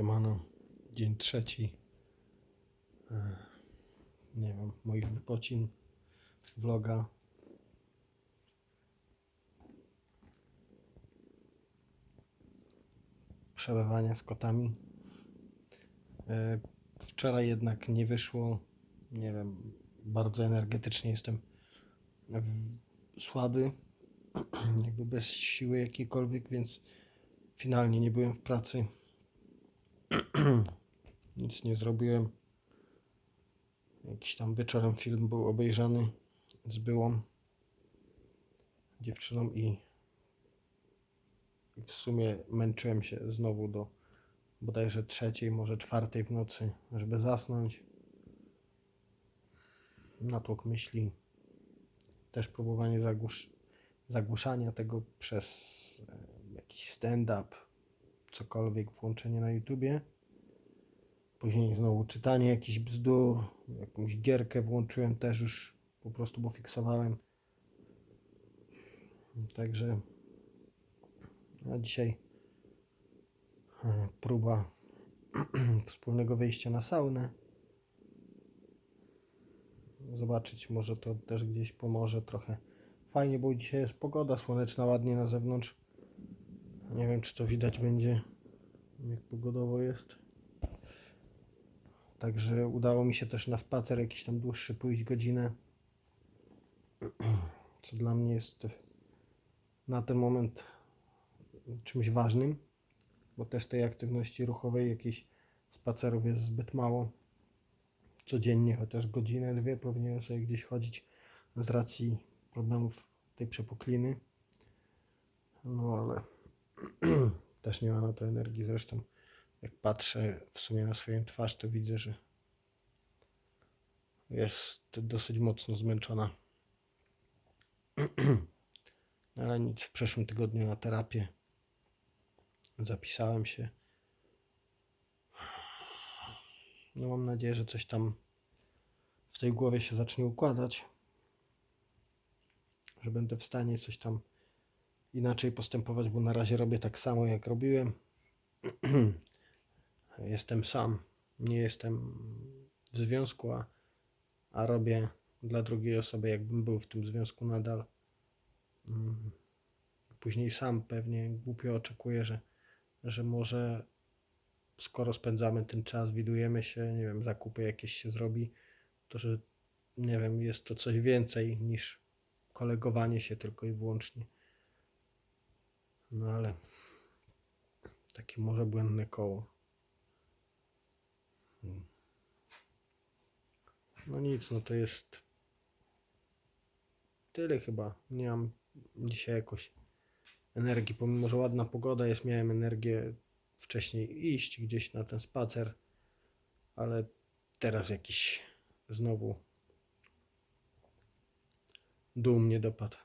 Siemano, dzień trzeci. E, Nie wiem, moich wypocin, vloga. Przebywania z kotami. E, Wczoraj jednak nie wyszło. Nie wiem, bardzo energetycznie jestem słaby. Jakby bez siły jakiejkolwiek, więc finalnie nie byłem w pracy. Nic nie zrobiłem. Jakiś tam wieczorem film był obejrzany z byłą dziewczyną i w sumie męczyłem się znowu do bodajże trzeciej, może czwartej w nocy, żeby zasnąć. Natłok myśli, też próbowanie zagłusz, zagłuszania tego przez e, jakiś stand-up, cokolwiek, włączenie na YouTubie. Później znowu czytanie jakichś bzdur, jakąś gierkę włączyłem też już po prostu, bo fiksowałem. Także a dzisiaj e, próba wspólnego wyjścia na saunę. Zobaczyć, może to też gdzieś pomoże trochę. Fajnie, bo dzisiaj jest pogoda słoneczna, ładnie na zewnątrz. Nie wiem, czy to widać będzie, jak pogodowo jest. Także udało mi się też na spacer jakiś tam dłuższy pójść godzinę. Co dla mnie jest na ten moment czymś ważnym, bo też tej aktywności ruchowej, jakichś spacerów jest zbyt mało. Codziennie chociaż godzinę, dwie powinienem sobie gdzieś chodzić z racji problemów tej przepukliny. No ale też nie ma na to energii. Zresztą jak patrzę w sumie na swoją twarz, to widzę, że jest dosyć mocno zmęczona. No ale nic, w przyszłym tygodniu na terapię zapisałem się. No mam nadzieję, że coś tam w tej głowie się zacznie układać. Że będę w stanie coś tam inaczej postępować, bo na razie robię tak samo jak robiłem. jestem sam, nie jestem w związku, a, a robię dla drugiej osoby, jakbym był w tym związku nadal. Mm. Później sam pewnie głupio oczekuję, że, że może skoro spędzamy ten czas, widujemy się, nie wiem, zakupy jakieś się zrobi, to że nie wiem, jest to coś więcej niż kolegowanie się tylko i wyłącznie. No ale takie może błędne koło. Hmm. No nic, no to jest tyle chyba. Nie mam dzisiaj jakoś energii, pomimo że ładna pogoda jest, miałem energię wcześniej iść gdzieś na ten spacer, ale teraz jakiś znowu dół mnie dopadł.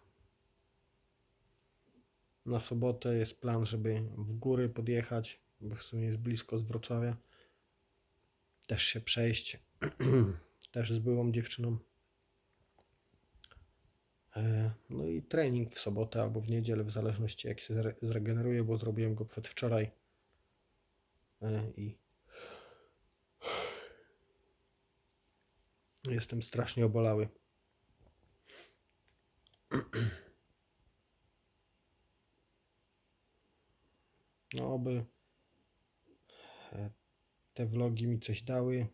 Na sobotę jest plan, żeby w góry podjechać, bo w sumie jest blisko z Wrocławia. Też się przejść. Też z byłą dziewczyną. E, No i trening w sobotę albo w niedzielę, w zależności jak się zre- zregeneruje, bo zrobiłem go przedwczoraj. E, I jestem strasznie obolały. No, oby e, te vlogi mi coś dały.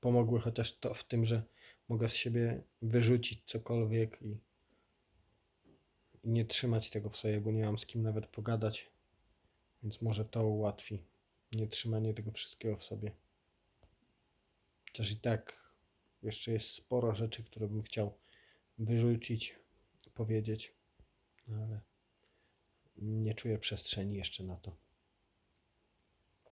Pomogły chociaż to w tym, że mogę z siebie wyrzucić cokolwiek i, nie trzymać tego w sobie, bo nie mam z kim nawet pogadać. Więc może to ułatwi nie trzymanie tego wszystkiego w sobie. Chociaż i tak jeszcze jest sporo rzeczy, które bym chciał wyrzucić, powiedzieć, ale nie czuję przestrzeni jeszcze na to.